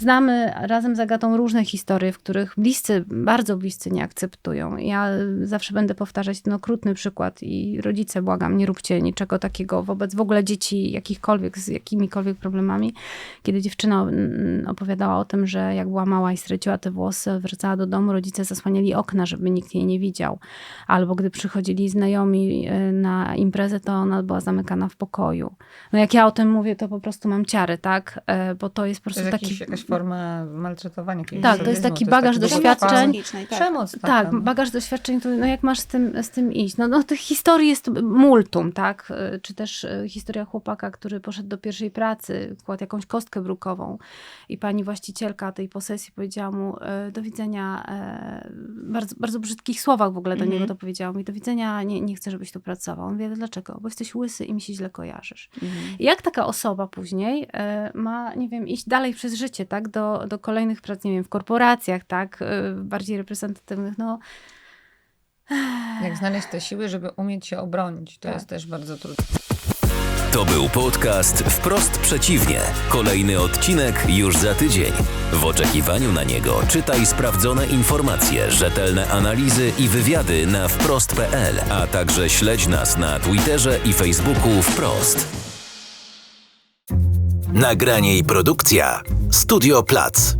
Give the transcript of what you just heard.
znamy razem z Agatą różne historie, w których bliscy, bardzo bliscy nie akceptują. Ja zawsze będę powtarzać ten okrutny przykład i rodzice, błagam, nie róbcie niczego takiego wobec w ogóle dzieci jakichkolwiek, z jakimikolwiek problemami. Kiedy dziewczyna opowiadała o tym, że jak była mała i straciła te włosy, wracała do domu, rodzice zasłaniali okna, żeby nikt jej nie widział. Albo gdy przychodzili znajomi y, na imprezę, to ona była zamykana w pokoju. No jak ja o tym mówię, to po prostu mam ciary, tak? E, Bo to jest po prostu jest taki... jakiś, jakaś forma maltretowania. Tak, to jest taki bagaż taki doświadczeń. gwałt. tak. Przemoc. taka, Tak, no. bagaż doświadczeń, to no jak masz z tym, z tym iść? No, no tych historii jest multum, tak? Czy też y, historia chłopaka, który poszedł do pierwszej pracy, kładł jakąś kostkę brukową i pani właścicielka tej posesji powiedziała mu y, do widzenia, e, bardzo, bardzo brzydkich słowach w ogóle do Mhm. niego to powiedziała mi, do widzenia, nie, nie chcę, żebyś tu pracował. On wie, dlaczego? Bo jesteś łysy i mi się źle kojarzysz. Mhm. Jak taka osoba później e, ma, nie wiem, iść dalej przez życie, tak, do, do kolejnych prac, nie wiem, w korporacjach, tak, e, bardziej reprezentatywnych, no. Jak znaleźć te siły, żeby umieć się obronić. To Tak. jest też bardzo trudne. To był podcast Wprost Przeciwnie. Kolejny odcinek już za tydzień. W oczekiwaniu na niego czytaj sprawdzone informacje, rzetelne analizy i wywiady na wprost.pl, a także śledź nas na Twitterze i Facebooku Wprost. Nagranie i produkcja Studio Plac.